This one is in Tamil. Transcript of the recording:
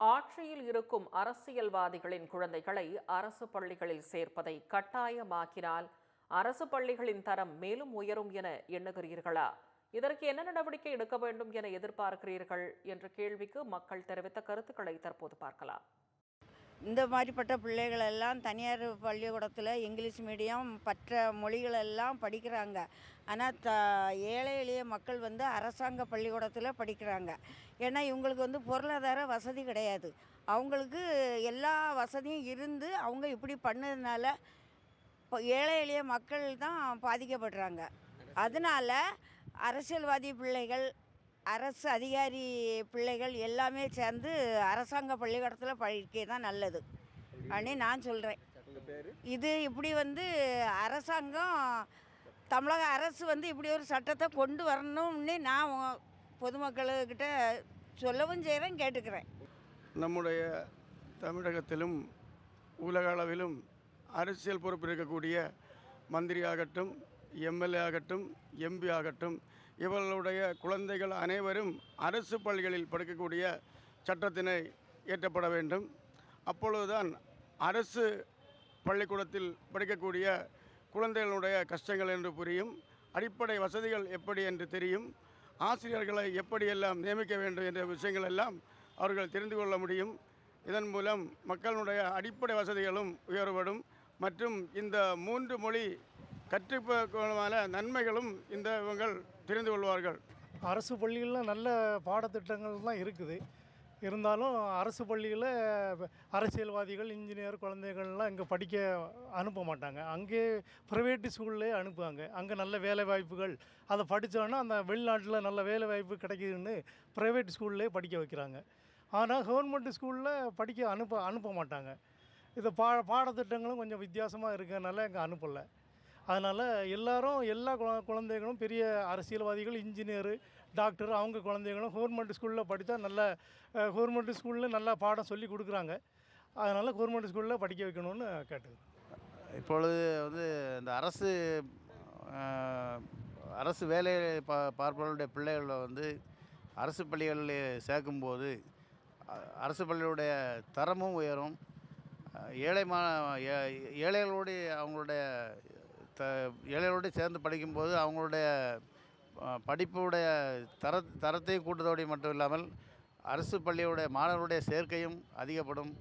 ஆட்சியில் இருக்கும் அரசியல்வாதிகளின் குழந்தைகளை அரசு பள்ளிகளில் சேர்ப்பதை கட்டாயமாக்கினால் அரசு பள்ளிகளின் தரம் மேலும் உயரும் என எண்ணுகிறீர்களா? இதற்கு என்ன நடவடிக்கை எடுக்க வேண்டும் என எதிர்பார்க்கிறீர்கள்? என்ற கேள்விக்கு மக்கள் தெரிவித்த கருத்துக்களை தற்போது பார்க்கலாம். இந்த மாதிரிப்பட்ட பிள்ளைகள் எல்லாம் தனியார் பள்ளிக்கூடத்தில் இங்கிலீஷ் மீடியம் மற்ற மொழிகளெல்லாம் படிக்கிறாங்க. ஆனால் த ஏழை எளிய மக்கள் வந்து அரசாங்க பள்ளிக்கூடத்தில் படிக்கிறாங்க. ஏன்னா இவங்களுக்கு வந்து பொருளாதார வசதி கிடையாது. அவங்களுக்கு எல்லா வசதியும் இருந்து அவங்க இப்படி பண்ணதுனால இப்போ ஏழை எளிய மக்கள் தான் பாதிக்கப்படுறாங்க. அதனால் அரசியல்வாதி பிள்ளைகள் அரசு அதிகாரி பிள்ளைகள் எல்லாமே சேர்ந்து அரசாங்க பள்ளிக்கூடத்தில் படிக்க தான் நல்லது. அப்படின்னு நான் சொல்கிறேன் இது இப்படி வந்து அரசாங்கம் தமிழக அரசு வந்து இப்படி ஒரு சட்டத்தை கொண்டு வரணும்னு நான் பொதுமக்கள்கிட்ட பொதுமக்களுக்கிட்ட சொல்லவும் செய்கிறேன் கேட்டுக்கிறேன். நம்முடைய தமிழகத்திலும் உலக அளவிலும் அரசியல் பொறுப்பு இருக்கக்கூடிய மந்திரி ஆகட்டும் எம்எல்ஏ ஆகட்டும் எம்பி ஆகட்டும் இவர்களுடைய குழந்தைகள் அனைவரும் அரசு பள்ளிகளில் படிக்கக்கூடிய சட்டத்தினை இயற்றப்பட வேண்டும். அப்பொழுதுதான் அரசு பள்ளிக்கூடத்தில் படிக்கக்கூடிய குழந்தைகளுடைய கஷ்டங்கள் என்று புரியும். அடிப்படை வசதிகள் எப்படி என்று தெரியும். ஆசிரியர்களை எப்படியெல்லாம் நியமிக்க வேண்டும் என்ற விஷயங்கள் எல்லாம் அவர்கள் தெரிந்து கொள்ள முடியும். இதன் மூலம் மக்களுடைய அடிப்படை வசதிகளும் உயர்வடும். மற்றும் இந்த மூன்று மொழி கற்றுக்கொள்ளான நன்மைகளும் இந்த இவங்கள் தெரிந்து கொள்வார்கள். அரசு பள்ளிகளில் நல்ல பாடத்திட்டங்கள் தான் இருக்குது. இருந்தாலும் அரசு பள்ளிகளில் அரசியல்வாதிகள் இன்ஜினியர் குழந்தைகள்லாம் இங்கே படிக்க அனுப்ப மாட்டாங்க. அங்கே ப்ரைவேட் ஸ்கூல்லே அனுப்புவாங்க. அங்கே நல்ல வேலை வாய்ப்புகள் அதை படித்தோன்னா அந்த வெளிநாட்டில் நல்ல வேலை வாய்ப்பு கிடைக்குதுன்னு ப்ரைவேட் ஸ்கூல்லே படிக்க வைக்கிறாங்க. ஆனால் கவர்மெண்ட் ஸ்கூலில் படிக்க அனுப்ப அனுப்ப மாட்டாங்க. இது பா பாடத்திட்டங்களும் கொஞ்சம் வித்தியாசமாக இருக்கிறதுனால இங்கே அனுப்பலை. அதனால் எல்லாரும் எல்லா குழ- குழந்தைகளும் பெரிய அரசியல்வாதிகள் இன்ஜினியரு டாக்டர் அவங்க குழந்தைகளும் கவர்மெண்ட் ஸ்கூலில் படித்தா நல்ல கவர்மெண்ட் ஸ்கூலில் நல்லா பாடம் சொல்லி கொடுக்குறாங்க. அதனால் கவர்மெண்ட் ஸ்கூலில் படிக்க வைக்கணும்னு கேட்டுக்கிறேன் இப்பொழுது வந்து இந்த அரசு அரசு வேலை பா பார்ப்பவர்களுடைய பிள்ளைகளை வந்து அரசு பள்ளிகளில் சேர்க்கும்போது அரசு பள்ளியுடைய தரமும் உயரும். ஏழை மா ஏ- அவங்களுடைய த ஏழைகளோடு சேர்ந்து படிக்கும்போது அவங்களுடைய படிப்புடைய தர தரத்தையும் கூட்டுறதோடு மட்டும் இல்லாமல் அரசு பள்ளியுடைய மாணவர்களுடைய சேர்க்கையும் அதிகப்படும்.